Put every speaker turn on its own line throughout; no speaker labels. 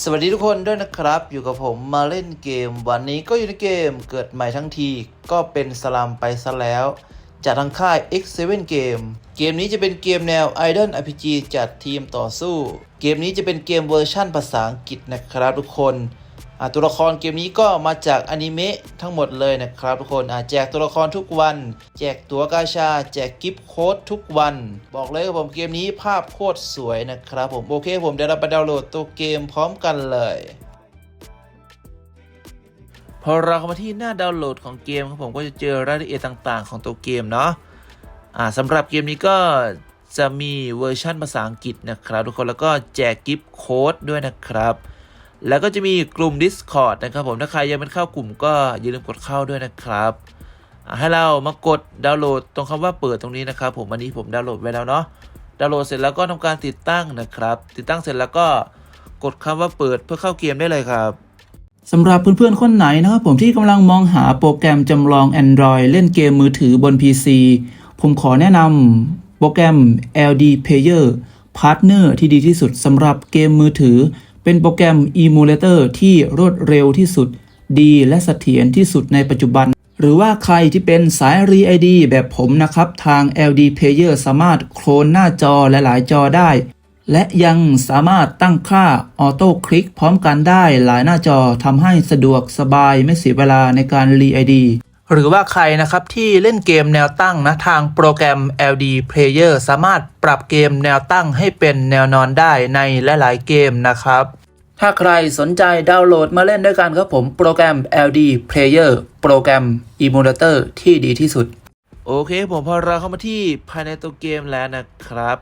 สวัสดีทุกคนด้วยนะครับ อยู่กับผมมาเล่นเกม วันนี้ก็อยู่ในเกมเกิดใหม่ทั้งที ก็เป็นสลัมไปซะแล้ว จากทางค่าย X7 Game เกมนี้จะเป็นเกมแนว Idol RPG จัดทีมต่อสู้ เกมนี้จะเป็นเกมเวอร์ชั่นภาษาอังกฤษนะครับทุกคน ตัวละครเกมนี้ก็มาจากอนิเมะทั้งหมดเลยนะครับทุกคนแจกตัวละครทุกวัน แจกตัวกาชา แจกกิฟต์โค้ดทุกวัน บอกเลยครับผมเกมนี้ภาพโคตรสวยนะครับผมโอเคผมเดี๋ยวเราไปดาวน์โหลดตัวเกมพร้อมกันเลยพอเราเข้ามาที่หน้าดาวน์โหลดของเกมครับผมก็จะเจอรายละเอียดต่าง ๆ ของตัวเกมเนาะอ่าสำหรับเกมนี้ก็จะมีเวอร์ชั่นภาษาอังกฤษนะครับ ทุกคนแล้วก็แจกกิฟต์โค้ดด้วยนะครับ แล้วก็จะมีกลุ่ม Discord นะครับผม ถ้าใครยังไม่เข้ากลุ่มก็อย่าลืมกดเข้าด้วยนะครับ ให้เรามากดดาวน์โหลดตรงคำว่าเปิดตรงนี้นะครับ ผมอันนี้ผมดาวน์โหลดไว้แล้วเนาะ ดาวน์โหลดเสร็จแล้วก็ทำการติดตั้งนะครับ ติดตั้งเสร็จแล้วก็กดคำว่าเปิดเพื่อเข้าเกมได้เลยครับ
สำหรับเพื่อนๆ คนไหนนะครับผมที่กำลังมองหาโปรแกรมจำลอง Android เล่นเกมมือถือบน PC ผมขอแนะนำโปรแกรม LD Player Partner ที่ดีที่สุดสำหรับเกมมือถือ เป็นโปรแกรม Emulator ที่รวดเร็วที่สุด ดีและเสถียรที่สุดในปัจจุบัน หรือว่าใครที่เป็นสาย r e ID แบบผมนะครับ ทาง LD Player สามารถโคลนหน้าจอหลายๆ จอได้ และยังสามารถตั้งค่าออโต้คลิกพร้อมกันได้หลายหน้าจอทำให้สะดวกสบายไม่เสียเวลาในการรีไอดี หรือว่าใครนะครับที่เล่นเกมแนวตั้งนะทางโปรแกรม LD Player สามารถปรับเกมแนวตั้งให้เป็นแนวนอนได้ในหลายๆเกมนะครับ ถ้าใครสนใจดาวน์โหลดมาเล่นด้วยกันครับผมโปรแกรม LD Player โปรแกรม Emulator ที่ดีที่สุด
โอเคผมพอเราเข้ามาที่ภายในตัวเกมแล้วนะครับ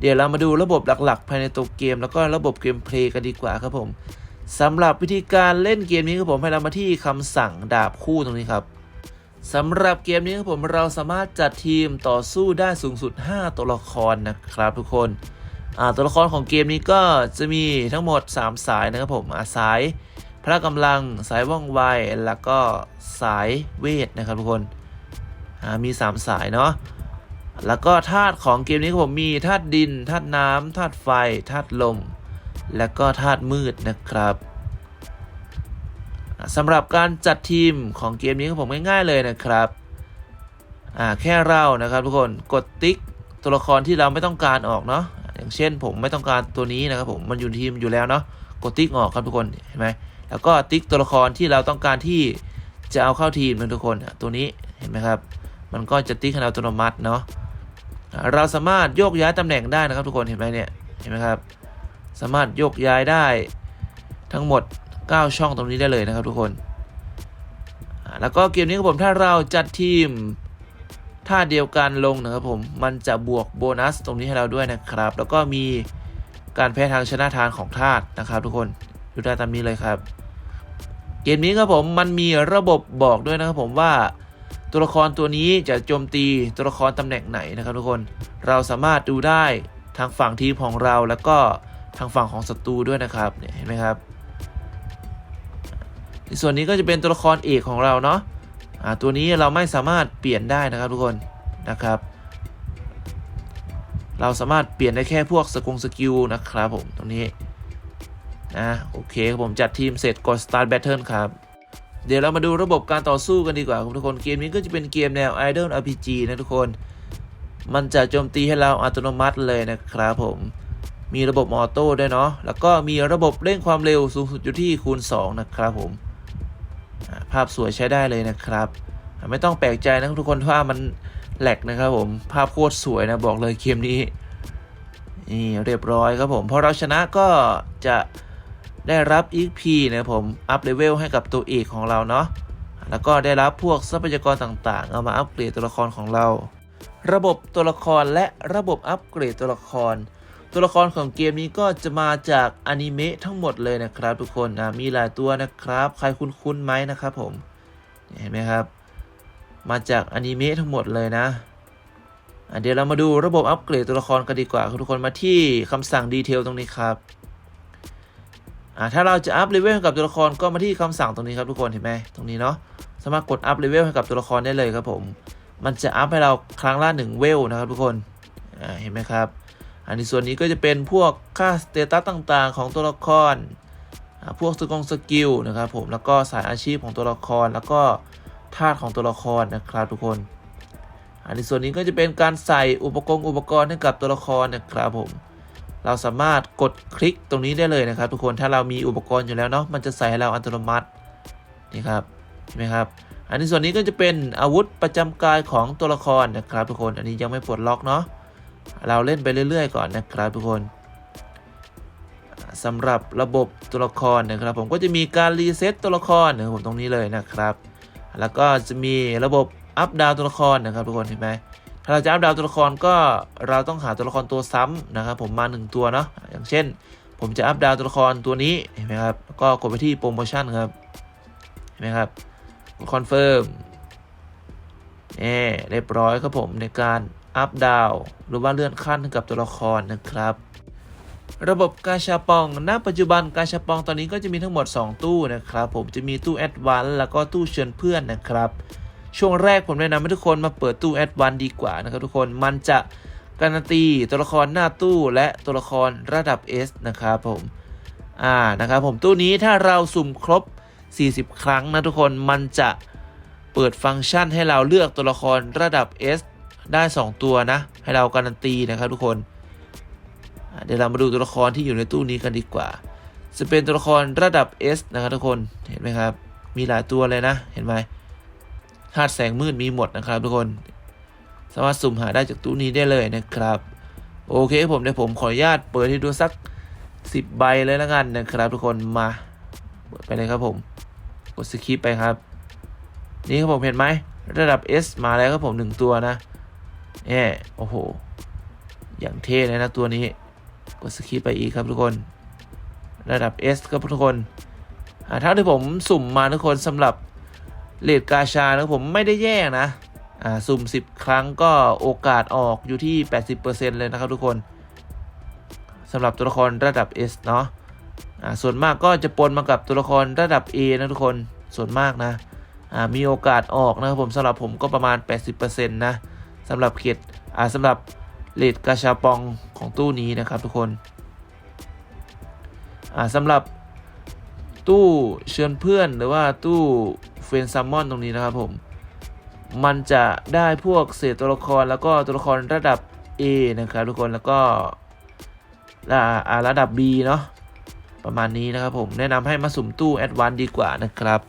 เดี๋ยวเรามาดูระบบหลักๆ ภายในตัวเกม แล้วก็ระบบเกมเพลย์กันดีกว่าครับผมสำหรับวิธีการเล่นเกมนี้ครับผมให้เรามาที่คำสั่งดาบคู่ตรงนี้ครับ สำหรับเกมนี้ครับผมเราสามารถจัดทีมต่อสู้ได้สูงสุด 5 ตัวละครนะครับทุกคนตัวละครของเกมนี้ก็จะมีทั้งหมด 3 สายนะครับผมสายพละกำลังสายว่องไวแล้วก็สายเวทนะครับทุกคนอ่ามี 3 สายเนาะแล้วก็ธาตุของเกมนี้ครับผมมีธาตุดินธาตุน้ำธาตุไฟธาตุลม และก็ธาตุมืดนะครับ สำหรับการจัดทีมของเกมนี้ครับผมง่ายๆเลยนะครับอ่าแค่เรานะครับทุกคนกดติ๊กตัวละครที่เราไม่ต้องการออกเนาะอย่างเช่นผมไม่ต้องการตัวนี้นะครับผมมันอยู่ทีมอยู่แล้วเนาะกดติ๊กออกครับทุกคนเห็นไหมแล้วก็ติ๊กตัวละครที่เราต้องการที่จะเอาเข้าทีมนะทุกคนตัวนี้เห็นไหมครับ มันก็จะติ๊กให้เราอัตโนมัติเนาะเราสามารถโยกย้ายตำแหน่งได้นะครับทุกคนเห็นไหมเนี่ยเห็นไหมครับ สามารถโยกย้ายได้ทั้งหมด 9 ช่องตรงนี้ได้เลยนะครับทุกคน แล้วก็เกมนี้ครับผมถ้าเราจัดทีมท่าเดียวกันลงนะครับผม มันจะบวกโบนัสตรงนี้ให้เราด้วยนะครับ แล้วก็มีการแพ้ทางชนะทานของธาตุนะครับทุกคนดูได้ตามนี้เลยครับ เกมนี้ครับผมมันมีระบบบอกด้วยนะครับผมว่าตัวละครตัวนี้จะโจมตีตัวละครตำแหน่งไหนนะครับทุกคน เราสามารถดูได้ทางฝั่งทีมของเราแล้วก็ทางฝั่งของศัตรูด้วยนะครับเนี่ยเห็นไหมครับ ในส่วนนี้ก็จะเป็นตัวละครเอกของเราเนาะอ่าตัวนี้เราไม่สามารถเปลี่ยนได้นะครับทุกคนนะครับ เราสามารถเปลี่ยนได้แค่พวกสกงสกิลนะครับผมตรงนี้นะโอเคครับผมจัดทีมเสร็จกด start battle ครับเดี๋ยวเรามาดูระบบการต่อสู้กันดีกว่าครับทุกคนเกมนี้ก็จะเป็นเกมแนว Idol RPG นะทุกคน มันจะโจมตีให้เราอัตโนมัติเลยนะครับผมมีระบบออโต้ด้วยเนาะแล้วก็มีระบบเร่งความเร็วสูงสุดอยู่ที่คูณ 2 นะครับผม ภาพสวยใช้ได้เลยนะครับ ไม่ต้องแปลกใจนะทุกคนว่ามันแหลกนะครับผมภาพโคตรสวยนะบอกเลยเกมนี้นี่เรียบร้อยครับผมพอเราชนะก็จะได้รับ EP นะผมอัพเลเวลให้กับตัวเอกของเราเนาะแล้วก็ได้รับพวกทรัพยากรต่างๆ เอามาอัปเกรดตัวละครของเรา ระบบตัวละครและระบบอัปเกรดตัวละคร ตัวละครของเกมนี้ก็จะมาจากอนิเมะทั้งหมดเลยนะครับ ทุกคนนะมีหลายตัวนะครับ ใครคุ้นๆไหมนะครับผมเห็นไหมครับ มาจากอนิเมะทั้งหมดเลยนะเดี๋ยวเรามาดูระบบอัปเกรดตัวละครกันดีกว่าครับทุกคนมาที่คำสั่งดีเทลตรงนี้ครับถ้าเราจะอัพเลเวลให้กับตัวละครก็มาที่คำสั่งตรงนี้ครับทุกคนเห็นไหมตรงนี้เนาะสามารถกดอัพเลเวลให้กับตัวละครได้เลยครับผม มันจะอัพให้เราครั้งละหนึ่งเวลนะครับทุกคนเห็นไหมครับ อันในส่วนนี้ก็จะเป็นพวกค่าสเตตัสต่างๆ ของตัวละคร พวกสกงสกิลนะครับผม แล้วก็สายอาชีพของตัวละคร แล้วก็ธาตุของตัวละครนะครับทุกคน อันในส่วนนี้ก็จะเป็นการใส่อุปกรณ์อุปกรณ์ให้กับตัวละครนะครับผม เราสามารถกดคลิกตรงนี้ได้เลยนะครับทุกคน ถ้าเรามีอุปกรณ์อยู่แล้วเนาะ มันจะใส่ให้เราอัตโนมัตินี่ครับเห็นไหมครับ อันในส่วนนี้ก็จะเป็นอาวุธประจำกายของตัวละครนะครับทุกคน อันนี้ยังไม่ปลดล็อกเนาะ เราเล่นไปเรื่อย ๆ ก่อนนะครับทุกคนสำหรับระบบตัวละครนะครับ ผมก็จะมีการรีเซ็ตตัวละครนะครับผมตรงนี้เลยนะครับ แล้วก็จะมีระบบอัพดาวตัวละครนะครับทุกคนเห็นไหมถ้าเราจะอัพดาวตัวละครก็เราต้องหาตัวละครตัวซ้ำนะครับ ผมมา 1 ตัวเนาะอย่างเช่น ผมจะอัพดาวตัวละครตัวนี้เห็นไหมครับก็กดไปที่โปรโมชั่นครับเห็นไหมครับคอนเฟิร์มนี่เรียบร้อยครับผมในการ อัพดาวหรือว่าเลื่อนขั้นกับตัวละครนะครับ ระบบกาชาปอง ณ ปัจจุบันกาชาปองตอนนี้ก็จะมีทั้งหมด 2 ตู้นะครับ ผมจะมีตู้แอดวานแล้วก็ตู้เชิญเพื่อนนะครับ ช่วงแรกผมแนะนำให้ทุกคนมาเปิดตู้แอดวานดีกว่านะครับทุกคน มันจะการันตีตัวละครหน้าตู้และตัวละครระดับ S นะครับผม อ่า นะครับผมตู้นี้ถ้าเราสุ่มครบ 40 ครั้งนะทุกคน มันจะเปิดฟังก์ชันให้เราเลือกตัวละครระดับ S ได้ 2 ตัวนะ ให้เราการันตีนะครับทุกคน เดี๋ยวเรามาดูตัวละครที่อยู่ในตู้นี้กันดีกว่า จะเป็นตัวละครระดับ S นะครับทุกคน เห็นไหมครับ มีหลายตัวเลยนะ เห็นไหมธาตุแสงมืดมีหมดนะครับทุกคน สามารถสุ่มหาได้จากตู้นี้ได้เลยนะครับ โอเคผมเดี๋ยวผมขออนุญาตเปิดให้ดูสัก 10 ใบเลยแล้วกันนะครับทุกคน มาเปิดไปเลยครับผม กดสคิปไปครับ นี่ครับผมเห็นไหมระดับ S มาแล้วครับผมหนึ่งตัวนะ แอะโอ้โห อย่างเท่เลยนะตัวนี้ กดสคิปไปอีกครับทุกคน ระดับ S ครับทุกคนอ่าเท่าที่ผมสุ่มมาทุกคนสำหรับเลดกาชานะผมไม่ได้แย่นะอ่าสุ่ม 10 ครั้งก็โอกาสออกอยู่ที่ 80%เลยนะครับทุกคนสำหรับตัวละครระดับ S เนาะอ่าส่วนมากก็จะปนมากับตัวละครระดับ A นะทุกคนส่วนมากนะอ่ามีโอกาสออกนะครับผมสำหรับผมก็ประมาณ 80%นะ สำหรับเขตอ่าสำหรับเลดกาชาปองของตู้นี้นะครับทุกคนอ่าสำหรับตู้เชิญเพื่อนหรือว่าตู้เฟนซัมมอนตรงนี้นะครับผม มันจะได้พวกเศษตัวละครแล้วก็ตัวละครระดับ A นะครับทุกคนแล้วก็ระระดับ B เนาะประมาณนี้นะครับผม แนะนำให้มาสุ่มตู้แอดวานดีกว่านะครับ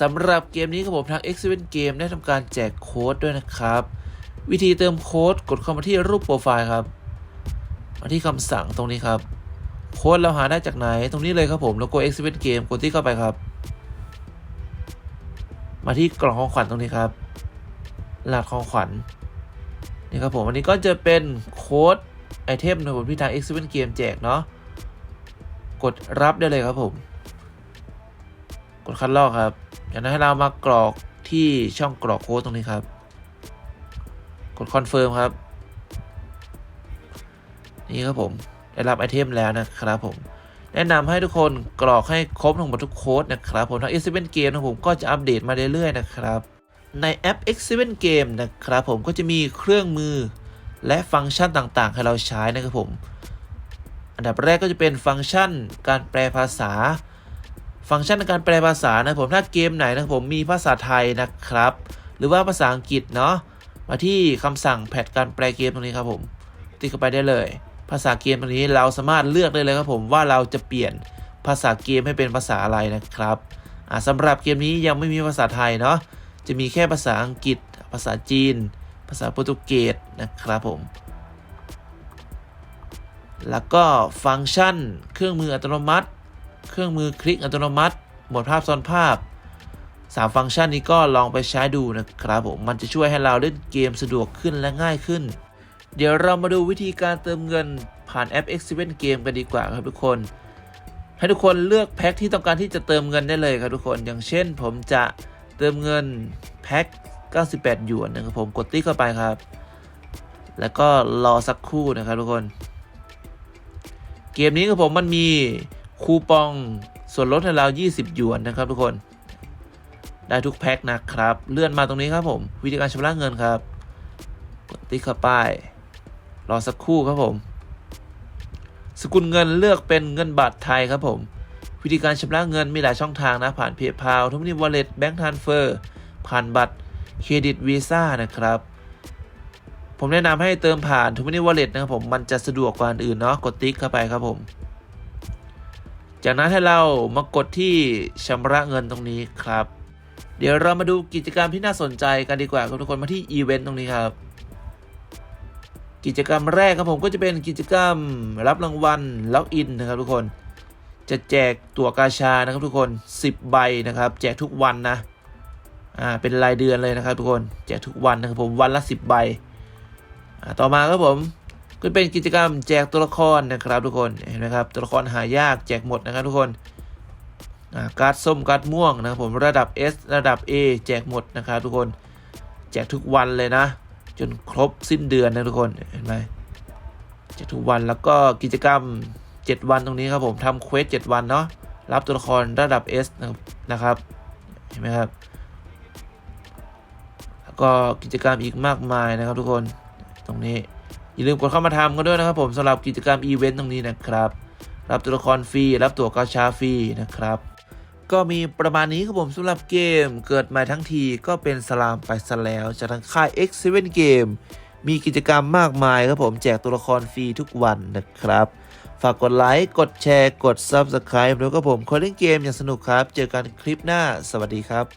สำหรับเกมนี้ครับผมทาง x 7 Game ได้ทำการแจกโค้ดด้วยนะครับ วิธีเติมโค้ดกดเข้ามาที่รูปโปรไฟล์ครับ มาที่คำสั่งตรงนี้ครับโค้ดเราหาได้จากไหนตรงนี้เลยครับผมโลโก้ x 7 Game กดที่เข้าไปครับ มาที่กล่องของขวัญตรงนี้ครับรหัสของขวัญนี่ครับผมอันนี้ก็จะเป็นโค้ดไอเทมนะครับผมที่ทาง x 7 Game แจกเนาะกดรับได้เลยครับผม กดคัดลอกครับจากนั้นให้เรามากรอกที่ช่องกรอกโค้ดตรงนี้ครับ กดคอนเฟิร์มครับ นี่ครับผมได้รับไอเทมแล้วนะครับผมแนะนำให้ทุกคนกรอกให้ครบทั้งหมดทุกโค้ดนะครับผมทาง X7 Game นะครับผมก็จะอัปเดตมาเรื่อยๆนะครับ ในแอป X7 Game นะครับผมก็จะมีเครื่องมือและฟังก์ชันต่างๆ ให้เราใช้นะครับผม อันดับแรกก็จะเป็นฟังก์ชันการแปลภาษา ฟังก์ชันในการแปลภาษานะครับผมถ้าเกมไหนนะครับผมมีภาษาไทยนะครับ หรือว่าภาษาอังกฤษเนาะ มาที่คำสั่งแพทการแปลเกมตรงนี้ครับผมติ๊กเข้าไปได้เลย ภาษาเกมตรงนี้เราสามารถเลือกได้เลยครับผมว่าเราจะเปลี่ยนภาษาเกมให้เป็นภาษาอะไรนะครับอ่าสำหรับเกมนี้ยังไม่มีภาษาไทยเนาะจะมีแค่ภาษาอังกฤษ ภาษาจีน ภาษาโปรตุเกสนะครับผม แล้วก็ฟังก์ชัน เครื่องมืออัตโนมัติ เครื่องมือคลิกอัตโนมัติ หมดภาพซ้อนภาพ 3 ฟังก์ชันนี้ก็ลองไปใช้ดูนะครับผมมันจะช่วยให้เราเล่นเกมสะดวกขึ้นและง่ายขึ้น เดี๋ยวเรามาดูวิธีการเติมเงินผ่านแอป X7 Game กันดีกว่าครับทุกคน ให้ทุกคนเลือกแพ็คที่ต้องการที่จะเติมเงินได้เลยครับทุกคน อย่างเช่น ผมจะเติมเงินแพ็ค 98 หยวนนะครับผมกดติ๊กเข้าไปครับ แล้วก็รอสักครู่นะครับทุกคน เกมนี้ครับผมมันมีคูปองส่วนลดให้เรา 20 หยวนนะครับทุกคน ได้ทุกแพ็คนะครับ เลื่อนมาตรงนี้ครับผม วิธีการชำระเงินครับกดติ๊กเข้าไปรอสักครู่ครับผม สกุลเงินเลือกเป็นเงินบาทไทยครับผม วิธีการชำระเงินมีหลายช่องทางนะ ผ่าน PayPal ทุกนี้ Wallet Bank Transfer ผ่านบัตรเครดิตวีซ่านะครับ ผมแนะนำให้เติมผ่านทุกนี้ Wallet นะครับผมมันจะสะดวกกว่าอื่นเนาะกดติ๊กเข้าไปครับผม จากนั้นให้เรามากดที่ชำระเงินตรงนี้ครับ เดี๋ยวเรามาดูกิจกรรมที่น่าสนใจกันดีกว่าครับทุกคนมาที่อีเวนต์ตรงนี้ครับ กิจกรรมแรกครับผมก็จะเป็นกิจกรรมรับรางวัลล็อกอินนะครับทุกคน จะแจกตั๋วกาชานะครับทุกคน 10 ใบนะครับ แจกทุกวันนะอ่าเป็นรายเดือนเลยนะครับทุกคนแจกทุกวันนะครับผมวันละ 10 ใบอ่าต่อมาครับผมก็เป็นกิจกรรมแจกตัวละครนะครับทุกคนเห็นไหมครับตัวละครหายากแจกหมดนะครับทุกคน การ์ดส้มการ์ดม่วงนะครับผมระดับ S ระดับ A แจกหมดนะครับทุกคนแจกทุกวันเลยนะ จนครบสิ้นเดือนนะทุกคนเห็นไหมแจกทุกวันแล้วก็กิจกรรม 7 วันตรงนี้ครับผมทำเควส7วันเนาะรับตัวละครระดับ S นะครับเห็นไหมครับแล้วก็กิจกรรมอีกมากมายนะครับทุกคนตรงนี้อย่าลืมกดเข้ามาทำกันด้วยนะครับผมสำหรับกิจกรรมอีเวนต์ตรงนี้นะครับรับตัวละครฟรีรับตัวกาชาฟรีนะครับ ก็มีประมาณนี้ครับผมสำหรับเกมเกิดมาทั้งทีก็เป็นสลามไปซะแล้ว จากทางค่าย X7 Game มีกิจกรรมมากมายครับผมแจกตัวละครฟรีทุกวันนะครับ ฝากกดไลค์ กดแชร์ กด Subscribe แล้วก็ผมคนเล่นเกมอย่างสนุกครับ เจอกันคลิปหน้า สวัสดีครับ